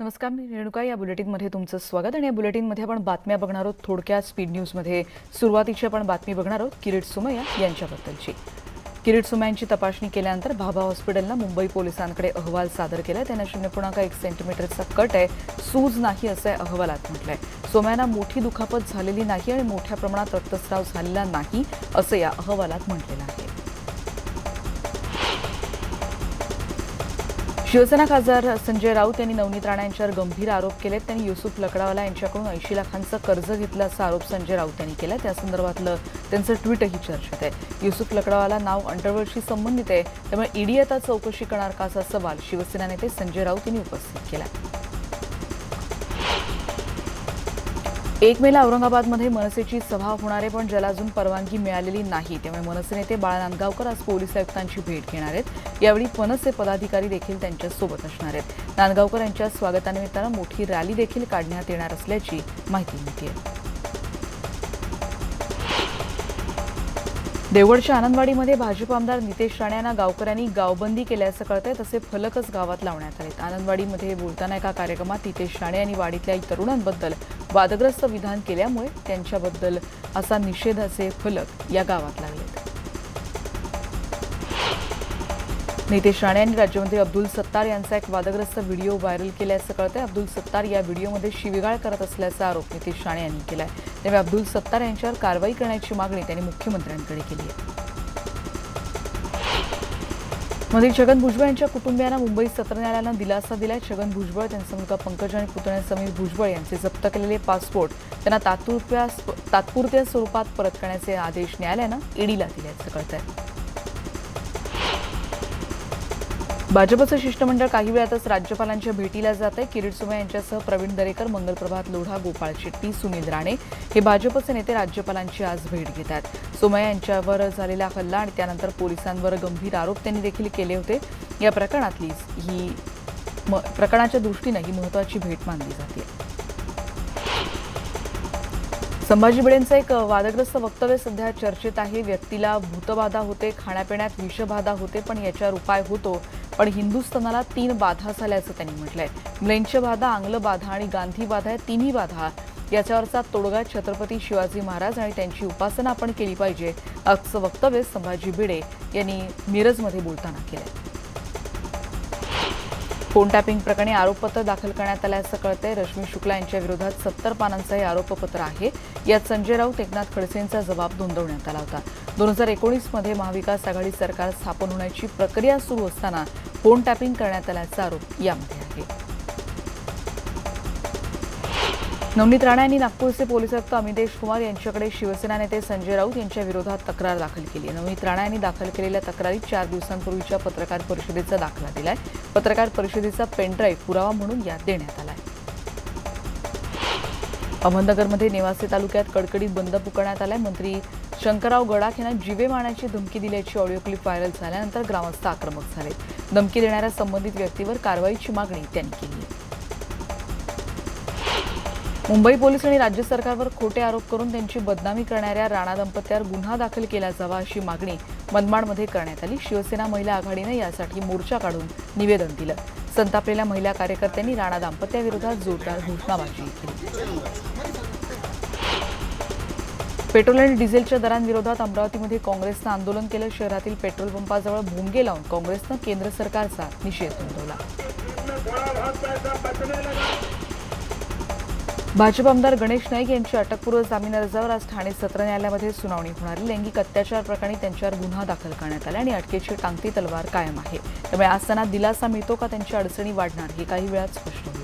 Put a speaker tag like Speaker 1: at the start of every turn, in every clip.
Speaker 1: नमस्कार मी रेणुका. या बुलेटिनमध्ये तुमचं स्वागत आणि या बुलेटिनमध्ये आपण बातम्या बघणार आहोत थोडक्यात. स्पीड न्यूजमध्ये सुरुवातीची आपण बातमी बघणार आहोत किरीट सुमय्या यांच्याबद्दलची. किरीट सुमयांची तपासणी केल्यानंतर भाभा हॉस्पिटलला मुंबई पोलिसांकडे अहवाल सादर केला त्यांना शून्य पूर्णांक एक सेंटीमीटरचा कट आहे. सूज नाही असं या अहवालात म्हटलंय. सोमयांना मोठी दुखापत झालेली नाही आणि मोठ्या प्रमाणात रक्तस्राव झालेला नाही असं या अहवालात म्हटलेलं आहे. शिवसेना खासदार संजय राऊत यांनी नवनीत राणा यांच्यावर गंभीर आरोप केलेत. त्यांनी युसुफ लकडावाला यांच्याकडून ऐंशी लाखांचं कर्ज घेतलं असा आरोप संजय राऊत यांनी केला. त्या संदर्भातलं त्यांचं ट्विटही चर्चेत आहे. युसुफ लकडावाला नाव अंडरवर्ल्डशी संबंधित आहे. त्यामुळे ईडी आता चौकशी करणार का असा सवाल शिवसेना नेते संजय राऊत यांनी उपस्थित केला एक मेला औरंगाबादमध्ये मनसेची सभा होणार आहे पण ज्याला अजून परवानगी मिळालेली नाही. त्यामुळे मनसे नेते बाळा नांदगावकर आज पोलीस आयुक्तांची भेट घेणार आहेत. यावेळी मनसे पदाधिकारी देखील त्यांच्यासोबत असणार आहेत. नांदगावकर यांच्या स्वागतानिमित्तानं मोठी रॅली देखील काढण्यात येणार असल्याची माहिती मिळते देवळच्या आनंदवाडीमध्ये भाजप आमदार नितेश राणे यांना गावकऱ्यांनी गावबंदी केल्याचं कळतंय तसे फलकच गावात लावण्यात आलेत. आनंदवाडीमध्ये बोलताना एका कार्यक्रमात नितेश राणे यांनी वाडीतल्या तरुणांबद्दल वादग्रस्त विधान केल्यामुळे त्यांच्याबद्दल असा निषेधाचे फलक या गावात लागलेत. नितेश राणे यांनी राज्यमंत्री अब्दुल सत्तार यांचा एक वादग्रस्त व्हिडिओ व्हायरल केल्याचं कळतंय. अब्दुल सत्तार या व्हिडिओमध्ये शिवीगाळ करत असल्याचा आरोप नितेश राणे यांनी केला आहे त्यामुळे अब्दुल सत्तार यांच्यावर कारवाई करण्याची मागणी त्यांनी मुख्यमंत्र्यांकडे केली आहे. मंत्री छगन भुजबळ यांच्या कुटुंबियांना मुंबई सत्र न्यायालयानं दिलासा दिलाय. छगन भुजबळ त्यांचा मुलगा पंकज आणि पुतण्या समीर भुजबळ यांचे जप्त केलेले पासपोर्ट त्यांना तात्पुरत्या तात्पुरत्या स्वरूपात परत करण्याचे आदेश न्यायालयानं ईडीला दिल्याचं कळत आहे भाजपचं शिष्टमंडळ काही वेळातच राज्यपालांच्या भेटीला जात आहे किरीट सुमे यांच्यासह प्रवीण दरेकर मंगलप्रभात लोढा गोपाळ शेट्टी सुनील राणे हे भाजपचे नेते राज्यपालांची आज भेट घेत आहेत यांच्यावर झालेला हल्ला आणि त्यानंतर पोलिसांवर गंभीर आरोप त्यांनी देखील केले होते. या प्रकरणातली ही म- प्रकरणाच्या दृष्टीनं ही महत्वाची भेट मानली जाते. संभाजी भिडेंचं एक वादग्रस्त वक्तव्य सध्या चर्चेत आहे. व्यक्तीला भूतबाधा होते खाण्यापिण्यात विषबाधा होते पण याच्यावर उपाय होतो. पण हिंदुस्थानाला तीन बाधा झाल्याचं त्यांनी म्हटलंय. म्लेंच बाधा आंग्ल बाधा आणि गांधी बाधा या तिन्ही बाधा याच्यावरचा तोडगा छत्रपती शिवाजी महाराज आणि त्यांची उपासना आपण केली पाहिजे असं वक्तव्य संभाजी भिडे यांनी मिरजमध्ये बोलताना केलंय. फोन टॅपिंग प्रकरणी आरोपपत्र दाखल करण्यात आल्याचं कळतंय. रश्मी शुक्ला यांच्या विरोधात सत्तर पानांचं हे आरोपपत्र आहे. यात संजय राऊत एकनाथ खडसेंचा जबाब नोंदवण्यात आला होता. दोन हजार एकोणीसमध्ये महाविकास आघाडी सरकार स्थापन होण्याची प्रक्रिया सुरू असताना फोन टॅपिंग करण्यात आल्याचा आरोप यामध्ये आहे. नवनीत राणा यांनी नागपूरचे पोलीस आयुक्त अमितेश कुमार यांच्याकडे शिवसेना नेते संजय राऊत यांच्या विरोधात तक्रार दाखल केली नवनीत राणा यांनी दाखल केलेल्या तक्रारीत चार दिवसांपूर्वीच्या पत्रकार परिषदेचा दाखला दिलाय. पत्रकार परिषदेचा पेनड्राईव्ह पुरावा म्हणून यात देण्यात आला आहे अहमदनगरमध्ये नेवासे तालुक्यात कडकडीत बंद पुकारण्यात आलाय. मंत्री शंकरराव गडाख यांना जीवे मारण्याची धमकी दिल्याची ऑडिओ क्लिप व्हायरल झाल्यानंतर ग्रामस्थ आक्रमक झाले. धमकी देणाऱ्या संबंधित व्यक्तीवर कारवाईची मागणी त्यांनी केली. मुंबई पोलीस आणि राज्य सरकारवर खोटे आरोप करून त्यांची बदनामी करणाऱ्या राणा दंपत्यावर गुन्हा दाखल केला जावा अशी मागणी मनमाडमध्ये करण्यात आली. शिवसेना महिला आघाडीनं यासाठी मोर्चा काढून निवेदन दिलं. संतापलेल्या महिला कार्यकर्त्यांनी राणा दाम्पत्याविरोधात जोरदार घोषणाबाजी केली. पेट्रोल आणि डिझेलच्या दरांविरोधात अमरावतीमध्ये काँग्रेसनं आंदोलन केलं. शहरातील पेट्रोल पंपाजवळ भोंगे लावून काँग्रेसनं केंद्र सरकारचा निषेध नोंदवला. भाजप आमदार गणेश नाईक यांची अटकपूर्व जामीन अर्जावर आज ठाणे सत्र न्यायालयामध्ये सुनावणी होणार लैंगिक अत्याचार प्रकरणी त्यांच्यावर गुन्हा दाखल करण्यात आला आणि अटकेची टांगती तलवार कायम आहे. त्यामुळे आज त्यांना दिलासा मिळतो का त्यांची अडचणी वाढणार हे काही वेळात स्पष्ट होईल.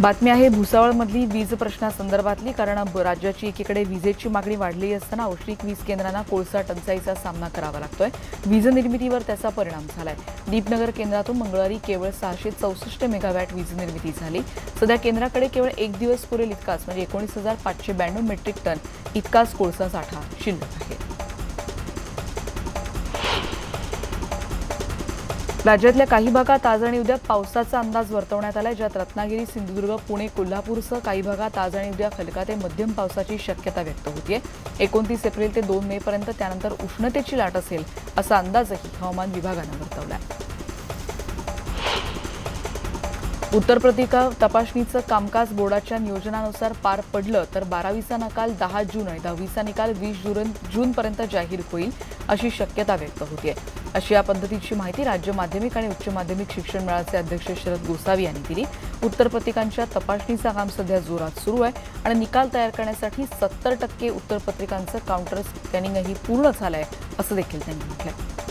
Speaker 1: बातमी आहे भुसावळमधली वीज प्रश्नासंदर्भातली कारण राज्याची एकीकडे विजेची मागणी वाढली असताना औष्णिक वीज केंद्रांना कोळसा टंचाईचा सामना करावा लागतोय. वीज निर्मितीवर त्याचा परिणाम झालाय. दीपनगर केंद्रातून मंगळवारी केवळ सहाशे चौसष्ट मेगावॅट वीज निर्मिती झाली. सध्या केंद्राकडे केवळ एक दिवस पुरेल इतकाच म्हणजे एकोणीस हजार पाचशे ब्याण्णव मेट्रिक टन इतकाच कोळसा साठा शिल्लक आहे. राज्यातल्या काही भागात आज आणि उद्या पावसाचा अंदाज वर्तवण्यात आलाय. ज्यात रत्नागिरी सिंधुदुर्ग पुणे कोल्हापूरसह काही भागात आज आणि उद्या हलका ते मध्यम पावसाची शक्यता व्यक्त होतीये. एकोणतीस एप्रिल ते दोन मे पर्यंत त्यानंतर उष्णतेची लाट असेल असा अंदाजही हवामान विभागानं आहे उत्तर प्रतिका तपासणीचं कामकाज बोर्डाच्या नियोजनानुसार पार पडलं तर बारावीचा निकाल दहा जून आणि दहावीचा निकाल वीस जून जूनपर्यंत जाहीर होईल अशी शक्यता व्यक्त होतीये. अशी या पद्धतीची माहिती राज्य माध्यमिक आणि उच्च माध्यमिक शिक्षण मंडळाचे अध्यक्ष शरद गोसावी यांनी दिली. उत्तर प्रतिकांच्या तपासणीचं काम सध्या जोरात सुरू आहे आणि निकाल तयार करण्यासाठी सत्तर टक्के उत्तर पत्रिकांचं काउंटर स्कॅनिंगही पूर्ण झालंय असं देखील त्यांनी म्हटलंय.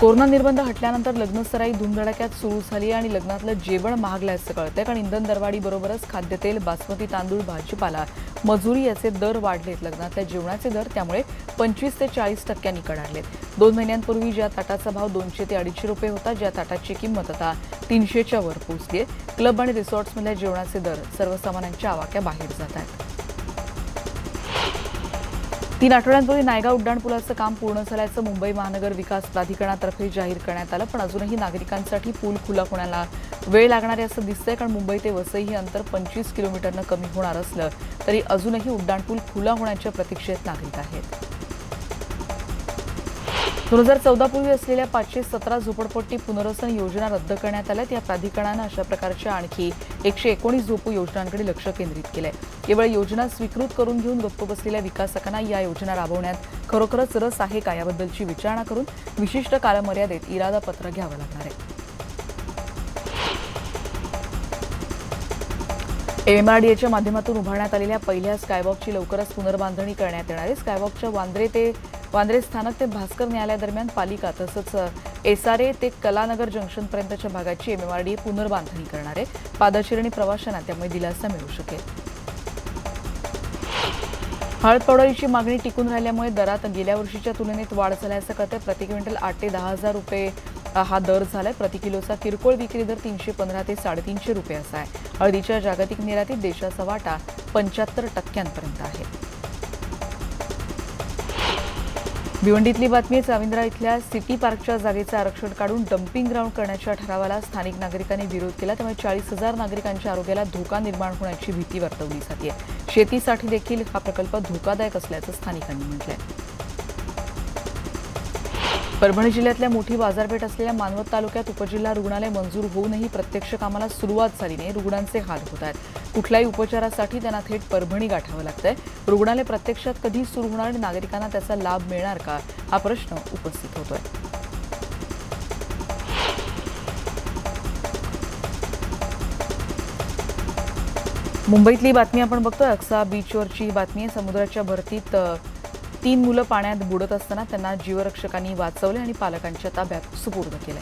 Speaker 1: कोरोना निर्बंध हटल्यानंतर लग्नसराई धुमधडाक्यात सुरू झाली आणि लग्नातलं जेवण महागलं असं कळतंय. कारण इंधन दरवाढीबरोबरच खाद्यतेल बासमती तांदूळ भाजीपाला मजुरी याचे दर वाढलेत लग्नातल्या जेवणाचे दर. त्यामुळे पंचवीस ते चाळीस टक्क्यांनी कडाडलेत दोन महिन्यांपूर्वी ज्या ताटाचा भाव दोनशे ते अडीचशे रुपये होता ज्या ताटाची किंमत आता तीनशेच्या वर पोहोचली आहे क्लब आणि रिसॉर्ट्समधल्या जेवणाचे दर सर्वसामान्यांच्या आवाक्या बाहेर जात आहेत. तीन आठवड्यांपूर्वी नायगाव उड्डाणपुलाचं काम पूर्ण झाल्याचं मुंबई महानगर विकास प्राधिकरणातर्फे जाहीर करण्यात आलं पण अजूनही नागरिकांसाठी पूल खुला होण्याला वेळ लागणार आहे असं दिसतंय कारण मुंबई ते वसई हे अंतर पंचवीस किलोमीटरनं कमी होणार असलं तरी अजूनही उड्डाणपूल खुला होण्याच्या प्रतीक्षेत नागरिक आहेत. दोन हजार चौदा पूर्वी असलेल्या पाचशे सतरा झोपडपट्टी पुनर्वसन योजना रद्द करण्यात आल्यात. या प्राधिकरणानं अशा प्रकारच्या आणखी एकशे एकोणीस झोपू योजनांकडे लक्ष केंद्रित केलंय. केवळ योजना स्वीकृत करून घेऊन गप्प बसलेल्या विकासकांना या योजना राबवण्यात खरोखरच रस आहे का याबद्दलची विचारणा करून विशिष्ट कालमर्यादेत इरादा पत्र घ्यावं लागणार आहे. एमआरडीएच्या माध्यमातून उभारण्यात आलेल्या पहिल्या स्कायवॉकची लवकरच पुनर्बांधणी करण्यात येणार आहे. स्कायवॉकच्या वांद्रे ते वांद्रे स्थानक ते भास्कर न्यायालयादरम्यान पालिका तसंच एसआरए ते कलानगर जंक्शनपर्यंतच्या भागाची एमएमआरडीए पुनर्बांधणी करणार आहे. पादचारी प्रवाशांना त्यामुळे दिलासा मिळू शकेल. हळद पावडरीची मागणी टिकून राहिल्यामुळे दरात गेल्या वर्षीच्या तुलनेत वाढ झाल्याचं कळतं प्रति क्विंटल आठ ते दहा हजार रुपये हा दर झालाय. प्रति किलोचा किरकोळ विक्री दर तीनशे पंधरा ते साडेतीनशे रुपये असा आहे. हळदीच्या जागतिक निर्यातीत देशाचा वाटा पंच्याहत्तर टक्क्यांपर्यंत आहे. भिवंडीतली बातमी चाविंद्रा इथल्या सिटी पार्कच्या जागेचं आरक्षण काढून डम्पिंग ग्राउंड करण्याच्या ठरावाला स्थानिक नागरिकांनी विरोध केला. त्यामुळे चाळीस हजार नागरिकांच्या आरोग्याला धोका निर्माण होण्याची भीती वर्तवली जाते शेतीसाठी देखील हा प्रकल्प धोकादायक असल्याचं स्थानिकांनी म्हटलंय. परभणी जिल्ह्यातल्या मोठी बाजारपेठ असलेल्या मानवत तालुक्यात उपजिल्हा रुग्णालय मंजूर होऊनही प्रत्यक्ष कामाला सुरुवात झाली नाही रुग्णांचे हाल होत आहेत. कुठल्याही उपचारासाठी त्यांना थेट परभणी गाठावं लागतंय. रुग्णालय प्रत्यक्षात कधी सुरू होणार आणि नागरिकांना त्याचा लाभ मिळणार का? हा प्रश्न उपस्थित होतोय. मुंबईतली बातमी आपण बघतोय. अक्सा बीचवरची ही बातमी आहे. समुद्राच्या भरतीत तीन मुलं पाण्यात बुडत असताना त्यांना जीवरक्षकांनी वाचवले आणि पालकांच्या ताब्यात सुपूर्द केले.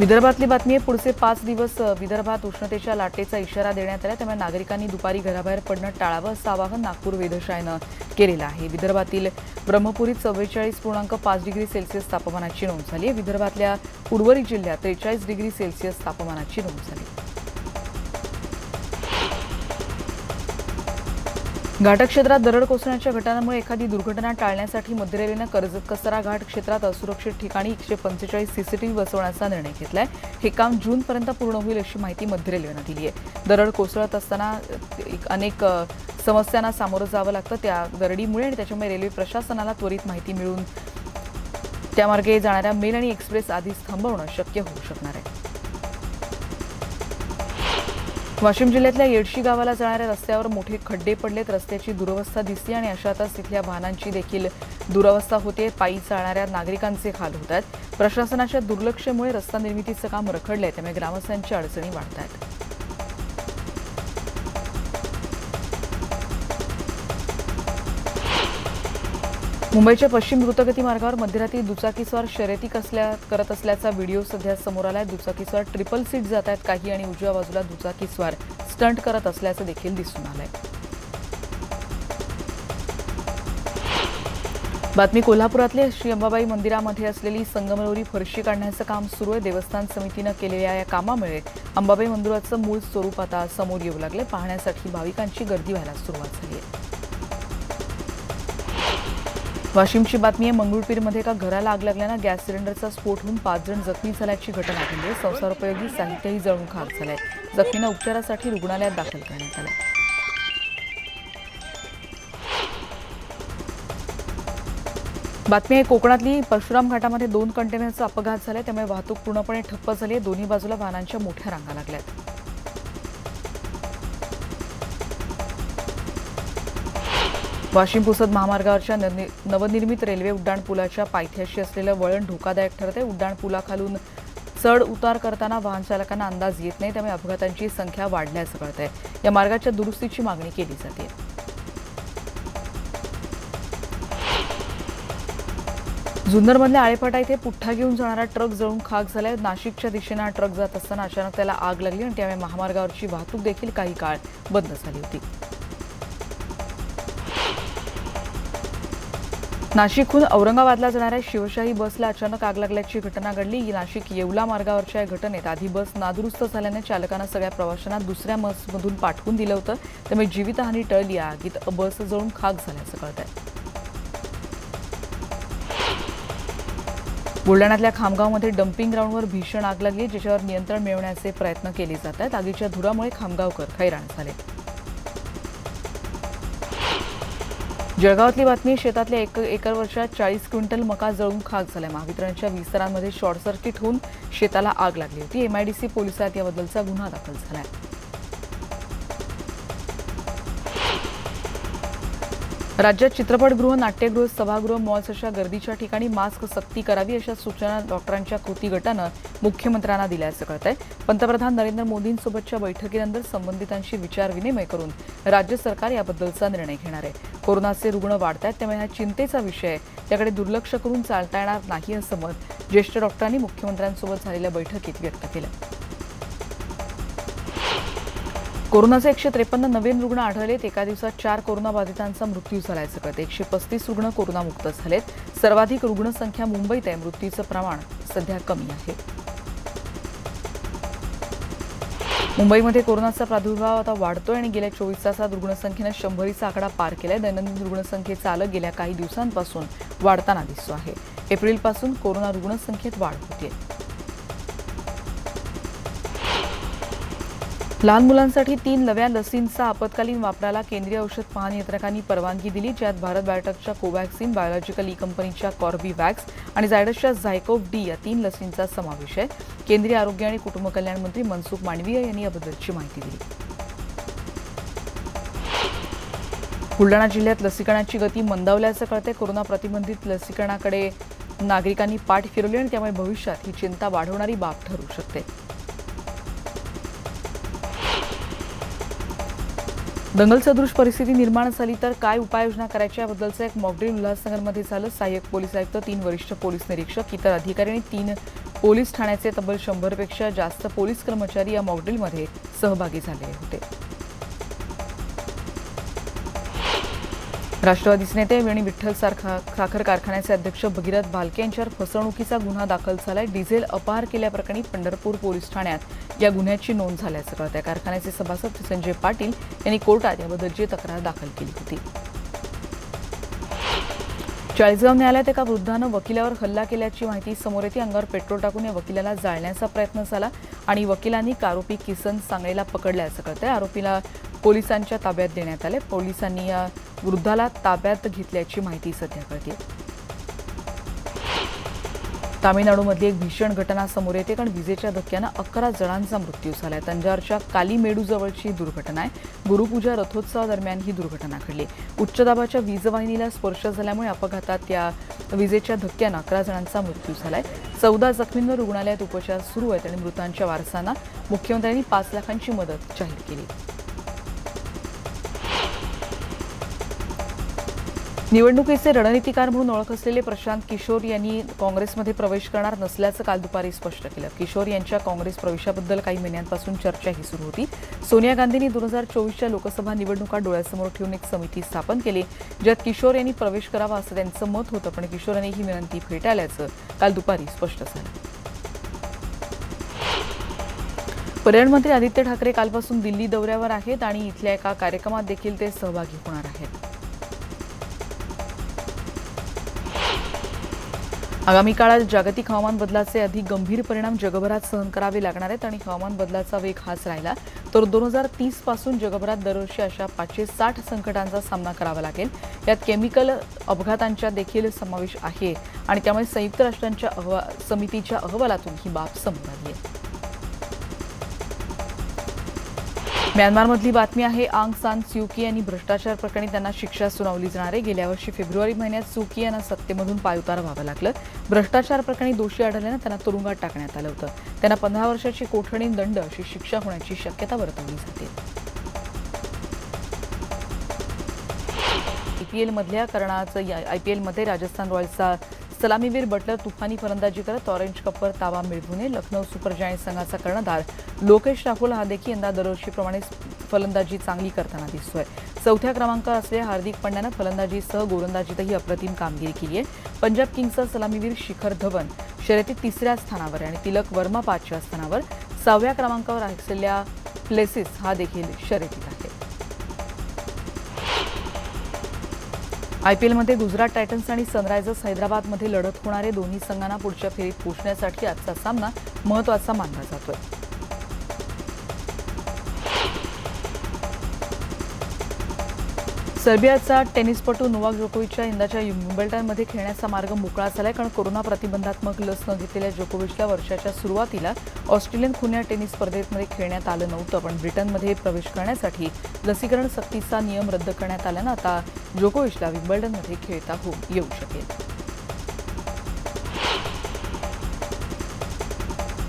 Speaker 1: विदर्भातली बातमी आहे पुढचे पाच दिवस विदर्भात उष्णतेच्या लाटेचा इशारा देण्यात आला त्यामुळे नागरिकांनी दुपारी घराबाहेर पडणं टाळावं असं आवाहन नागपूर वेधशाळेनं केलेलं आहे. विदर्भातील ब्रह्मपुरीत चव्वेचाळीस पूर्णांक पाच डिग्री सेल्सिअस तापमानाची नोंद झाली आहे. विदर्भातल्या उर्वरित जिल्ह्यात त्रेचाळीस डिग्री सेल्सिअस तापमानाची नोंद झाली घाटक्षेत्रात दरड कोसळण्याच्या घटनांमुळे एखादी दुर्घटना टाळण्यासाठी मध्य रेल्वेनं कर्जत कसारा घाट क्षेत्रात असुरक्षित ठिकाणी एकशे पंचेचाळीस सीसीटीव्ही बसवण्याचा निर्णय घेतलाय. हे काम जूनपर्यंत पूर्ण होईल अशी माहिती मध्य रेल्वेनं दिली आहे. दरड कोसळत असताना एक अनेक समस्यांना सामोरं जावं लागतं त्या दरडीमुळे आणि त्याच्यामुळे रेल्वे प्रशासनाला त्वरित माहिती मिळून त्यामार्गे जाणाऱ्या मेल आणि एक्सप्रेस आधीच थांबवणं शक्य होऊ शकणार आहे. वाशिम जिल्ह्यातल्या येडशी गावाला जाणाऱ्या रस्त्यावर मोठे खड्डे पडलेत. रस्त्याची दुरवस्था दिसली आणि अशातच तिथल्या वाहनांची देखील दुरवस्था होते. पायी चालणाऱ्या नागरिकांचे हाल होत आहेत. प्रशासनाच्या दुर्लक्षामुळे रस्ता निर्मितीचं काम रखडलंय. त्यामुळे ग्रामस्थांची अडचणी वाढत आहेत मुंबईच्या पश्चिम द्रुतगती मार्गावर मध्यरात्री दुचाकीस्वार शर्यती कसल्या करत असल्याचा व्हिडिओ सध्या समोर आलाय. दुचाकीस्वार ट्रिपल सीट जात आहेत काही आणि उजव्या बाजूला दुचाकीस्वार स्टंट करत असल्याचं देखील दिसून आलंय. बातमी कोल्हापुरातल्या श्री अंबाबाई मंदिरामध्ये असलेली संगमरवरी फरशी काढण्याचं काम सुरू आहे. देवस्थान समितीनं केलेल्या या कामामुळे अंबाबाई मंदिराचं मूळ स्वरूप आता समोर येऊ लागले पाहण्यासाठी भाविकांची गर्दी व्हायला सुरुवात झाली आहे. वाशिमची बातमी आहे मंगळुरपीरमध्ये एका घराला आग लागल्यानं गॅस सिलेंडरचा स्फोट होऊन पाच जण जखमी झाल्याची घटना घडली. आहे संसारोपयोगी साहित्यही जळून खाक झालंय. जखमींना उपचारासाठी रुग्णालयात दाखल करण्यात आलं बातमी आहे कोकणातली परशुराम घाटामध्ये दोन कंटेनरचा अपघात झालाय. त्यामुळे वाहतूक पूर्णपणे ठप्प झाली आहे. दोन्ही बाजूला वाहनांच्या मोठ्या रांगा लागल्यात. वाशिम पुसद महामार्गावरच्या नवनिर्मित रेल्वे उड्डाण पुलाच्या पायथ्याशी असलेलं वळण धोकादायक ठरते उड्डाण पुलाखालून चढ उतार करताना वाहन चालकांना अंदाज येत नाही त्यामुळे अपघातांची संख्या वाढल्याचं कळत आहे या मार्गाच्या दुरुस्तीची मागणी केली जाते. जुन्नरमधल्या आळेपाटा इथे पुठ्ठा घेऊन जाणारा ट्रक जळून खाक झालाय. नाशिकच्या दिशेनं हा ट्रक जात असताना अचानक त्याला आग लागली आणि त्यामुळे महामार्गावरची वाहतूक देखील काही काळ बंद झाली होती. नाशिकहून औरंगाबादला जाणाऱ्या शिवशाही बसला अचानक आग लागल्याची घटना घडली. ही नाशिक येवला मार्गावरच्या या घटनेत आधी बस नादुरुस्त झाल्याने चालकानं सगळ्या प्रवाशांना दुसऱ्या बसमधून पाठवून दिलं होतं. त्यामुळे जीवितहानी टळली. या आगीत बस जळून खाक झाल्याचं कळत आहे बुलढाण्यातल्या खामगावमध्ये डम्पिंग ग्राउंडवर भीषण आग लागली ज्याच्यावर नियंत्रण मिळवण्याचे प्रयत्न केले जात आहेत. आगीच्या धुरामुळे खामगावकर हैराण झाले. जळगावातली बातमी शेतातल्या एक एकर वर्षात चाळीस क्विंटल मका जळून खाक झालाय. महावितरणच्या विस्तारांमध्ये शॉर्ट सर्किट होऊन शेताला आग लागली होती. एमआयडीसी पोलिसात याबद्दलचा गुन्हा दाखल झाला आहे राज्यात चित्रपटगृह नाट्यगृह सभागृह मॉल्स अशा गर्दीच्या ठिकाणी मास्क सक्ती करावी अशा सूचना डॉक्टरांच्या कृती गटानं मुख्यमंत्र्यांना दिल्याचं कळत आहे पंतप्रधान नरेंद्र मोदींसोबतच्या बैठकीनंतर संबंधितांशी विचारविनिमय करून राज्य सरकार याबद्दलचा निर्णय घेणार आहे. कोरोनाचे रुग्ण वाढत आहेत त्यामुळे हा चिंतेचा विषय आहे. त्याकडे दुर्लक्ष करून चालता येणार नाही असं मत ज्येष्ठ डॉक्टरांनी मुख्यमंत्र्यांसोबत झालेल्या बैठकीत व्यक्त केलं. कोरोनाचे एकशे त्रेपन्न नवीन रुग्ण आढळलेत. एका दिवसात चार कोरोनाबाधितांचा मृत्यू झाल्याचं कळतं. एकशे पस्तीस रुग्ण कोरोनामुक्त झालेत. सर्वाधिक रुग्णसंख्या मुंबईत आहे. मृत्यूचं प्रमाण सध्या कमी आहे. मुंबईमध्ये कोरोनाचा प्रादुर्भाव आता वाढतोय आणि गेल्या चोवीस तासात रुग्णसंख्येनं शंभरीचा आकडा पार केलाय. दैनंदिन रुग्णसंख्येचा आलं गेल्या काही दिवसांपासून वाढताना दिसतो आहे. एप्रिलपासून कोरोना रुग्णसंख्येत वाढ होतीये. लहान मुलांसाठी तीन नव्या लसींचा आपत्कालीन वापराला केंद्रीय औषध महानियंत्रकांनी परवानगी दिली ज्यात भारत बायोटेकच्या कोवॅक्सिन बायोलॉजिकल ई कंपनीच्या कॉर्बीवॅक्स आणि झायडसच्या झायकोव डी या तीन लसींचा समावेश आहे. केंद्रीय आरोग्य आणि कुटुंब कल्याण मंत्री मनसुख मांडवीय यांनी याबद्दलची माहिती दिली. बुलढाणा जिल्ह्यात लसीकरणाची गती मंदावल्याचं कळते कोरोना प्रतिबंधित लसीकरणाकडे नागरिकांनी पाठ फिरवली आणि त्यामुळे भविष्यात ही चिंता वाढवणारी बाब ठरू शकते. दंगल सदृश परिस्थिती निर्माण झाली तर काय उपाययोजना करायच्या याबद्दलचं एक मॉकड्रील उल्हासनगरमध्ये झालं. सहाय्यक पोलीस आयुक्त तीन वरिष्ठ पोलीस निरीक्षक इतर अधिकारी आणि तीन पोलीस ठाण्याचे तब्बल शंभरपेक्षा जास्त पोलीस कर्मचारी या मॉकड्रीलमध्ये सहभागी झाले होते. राष्ट्रवादीचे नेते वेणी विठ्ठल सारखा साखर कारखान्याचे अध्यक्ष भगीरथ भालके यांच्यावर फसवणुकीचा गुन्हा दाखल झालाय. डिझेल अपार केल्याप्रकरणी पंढरपूर पोलीस ठाण्यात या गुन्ह्याची नोंद झाल्याचं कळत आहे कारखान्याचे सभासद संजय पाटील यांनी कोर्टात याबद्दलची तक्रार दाखल केली होती. चाळीसगाव न्यायालयात एका वृद्धानं वकिलावर हल्ला केल्याची माहिती समोर येते. अंगावर पेट्रोल टाकून या वकिलाला जाळण्याचा प्रयत्न झाला आणि वकिलांनी आरोपी किसन सांगळेला पकडल्याचं कळतंय आरोपीला पोलिसांच्या ताब्यात देण्यात आले. पोलिसांनी या वृद्धाला ताब्यात घेतल्याची माहिती सध्या कळते तामिळनाडूमधली एक भीषण घटना समोर येते कारण विजेच्या धक्क्यानं अकरा जणांचा मृत्यू झालाय. आहे तंजारच्या कालीमेडूजवळची दुर्घटना आहे. गुरुपूजा रथोत्सवादरम्यान ही दुर्घटना घडली. उच्च दाबाच्या वीजवाहिनीला स्पर्श झाल्यामुळे अपघातात या विजेच्या धक्क्यानं अकरा जणांचा मृत्यू झालाय. चौदा जखमींवर रुग्णालयात उपचार सुरू आहेत आणि मृतांच्या वारसांना मुख्यमंत्र्यांनी पाच लाखांची मदत जाहीर केली. निवडणुकीचे रणनीतिकार म्हणून ओळख असलेले प्रशांत किशोर यांनी काँग्रेसमध्ये प्रवेश करणार नसल्याचं काल दुपारी स्पष्ट केलं. किशोर यांच्या काँग्रेस प्रवेशाबद्दल काही महिन्यांपासून चर्चाही सुरू होती. सोनिया गांधींनी दोन हजार चोवीसच्या लोकसभा निवडणुका डोळ्यासमोर ठेवून एक समिती स्थापन केली ज्यात किशोर यांनी प्रवेश करावा असं त्यांचं मत होतं पण किशोर यांनी ही विनंती फेटाळल्याचं काल दुपारी स्पष्ट झालं. पर्यटन मंत्री आदित्य ठाकरे कालपासून दिल्ली दौऱ्यावर आहेत आणि इथल्या एका कार्यक्रमात देखील ते सहभागी होणार आहेत. आगामी काळात जागतिक हवामान बदलाचे अधिक गंभीर परिणाम जगभरात सहन करावे लागणार आहेत आणि हवामान बदलाचा वेग हाच राहिला. तर दोन हजार तीसपासून जगभरात दरवर्षी अशा पाचशे साठ संकटांचा सामना करावा लागेल. यात केमिकल अपघातांच्या देखील समावेश आहे आणि त्यामुळे संयुक्त राष्ट्रांच्या अहवा समितीच्या अहवालातून ही बाब समोर आली आहे. म्यानमारमधली बातमी आहे आंग सान स्युकी यांनी भ्रष्टाचार प्रकरणी त्यांना शिक्षा सुनावली जाणार आहे. गेल्या वर्षी फेब्रुवारी महिन्यात सुकी यांना सत्तेमधून पायउतार व्हावं लागलं. भ्रष्टाचार प्रकरणी दोषी आढळल्यानं त्यांना तुरुंगात टाकण्यात आलं होतं. त्यांना पंधरा वर्षाची कोठडी दंड अशी शिक्षा होण्याची शक्यता वर्तवली जाते. ईपीएलमधल्या कर्णाचं आय करणाचं एलमध्ये राजस्थान रॉयल्सचा सलामीवीर बटलर तुफानी फलंदाजी करत ऑरेंज कपवर ताबा मिळवून लखनौ सुपर जायंट संघाचा कर्णधार. लोकेश राहुल हा देखील यंदा दरवर्षीप्रमाणे फलंदाजी चांगली करताना दिसतोय. चौथ्या क्रमांकावर असलेल्या हार्दिक पंड्यानं फलंदाजीसह गोलंदाजीतही अप्रतिम कामगिरी केली आहे. पंजाब किंग्सचा सलामीवीर शिखर धवन शर्यतीत तिसऱ्या स्थानावर आणि तिलक वर्मा पाचव्या स्थानावर. सहाव्या क्रमांकावर असलेल्या प्लेसिस हा देखील शर्यतीत आयपीएलमध्ये गुजरात टायटन्स आणि सनरायझर्स हैदराबादमध्ये लढत होणारे दोन्ही संघांना पुढच्या फेरीत पोहोचण्यासाठी आजचा सामना महत्त्वाचा मानला जातोय. सर्बियाचा टेनिसपटू नोवाक जोकोविचच्या यंदाच्या विम्बल्टनमध्ये खेळण्याचा मार्ग मोकळा आहे कारण कोरोना प्रतिबंधात्मक लस न घेतलेल्या जोकोविचला वर्षाच्या सुरुवातीला ऑस्ट्रेलियन खुल्या टेनिस स्पर्धेमध्ये खेळण्यात आलं नव्हतं पण ब्रिटनमध्ये प्रवेश करण्यासाठी लसीकरण सक्तीचा नियम रद्द करण्यात आल्यानं आता जोकोविचला विम्बल्डनमध्ये खेळता हो येऊ शकेल.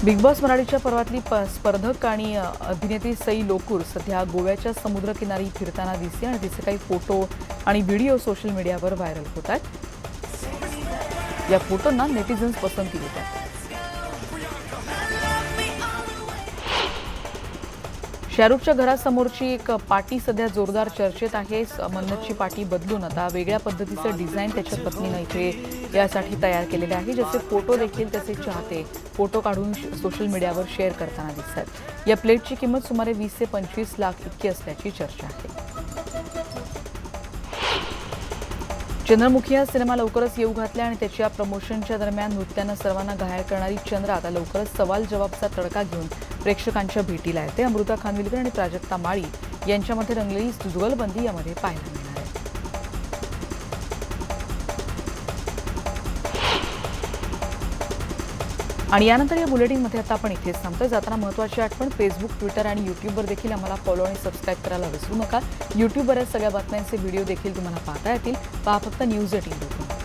Speaker 1: बिग बॉस मराठीच्या पर्वातली प- स्पर्धक आणि अभिनेत्री सई लोकूर सध्या गोव्याच्या समुद्रकिनारी फिरताना दिसते आणि तिचे काही फोटो आणि व्हिडिओ सोशल मीडियावर व्हायरल होत आहेत. या फोटोंना नेटिझन्स पसंती देत शाहरुखच्या घरासमोरची एक पाटी सध्या जोरदार चर्चेत आहे. मन्नतची पाटी बदलून आता वेगळ्या पद्धतीचं डिझाईन त्याच्या पत्नीनं इथे यासाठी तयार केलेले आहे ज्याचे फोटो देखील त्याचे चाहते. फोटो काढून सोशल मीडियावर शेअर करताना दिसतात. या प्लेटची किंमत सुमारे वीस ते पंचवीस लाख इतकी असल्याची चर्चा आहे. चंद्रमुखी हा सिनेमा लवकरच येऊ घातला आणि त्याच्या प्रमोशनच्या दरम्यान नृत्यानं सर्वांना घायल करणारी चंद्र आता लवकरच सवाल जवाबचा तडका घेऊन प्रेक्षकांच्या भेटीला येते. अमृता खानविलकर आणि प्राजक्ता माळी यांच्यामध्ये रंगलेली जुगलबंदी यामध्ये पाहायला मिळते आणि यानंतर या बुलेटिनमध्ये आता आपण इथेच थांबतो जाताना महत्त्वाची आठवण फेसबुक ट्विटर आणि यूट्यूबवर देखील आम्हाला फॉलो आणि सबस्क्राईब करायला विसरू नका. यूट्यूबवर या सगळ्या बातम्यांचे व्हिडिओ देखील तुम्हाला पाहता येतील. पहा फक्त न्यूज एटीन डॉट कॉम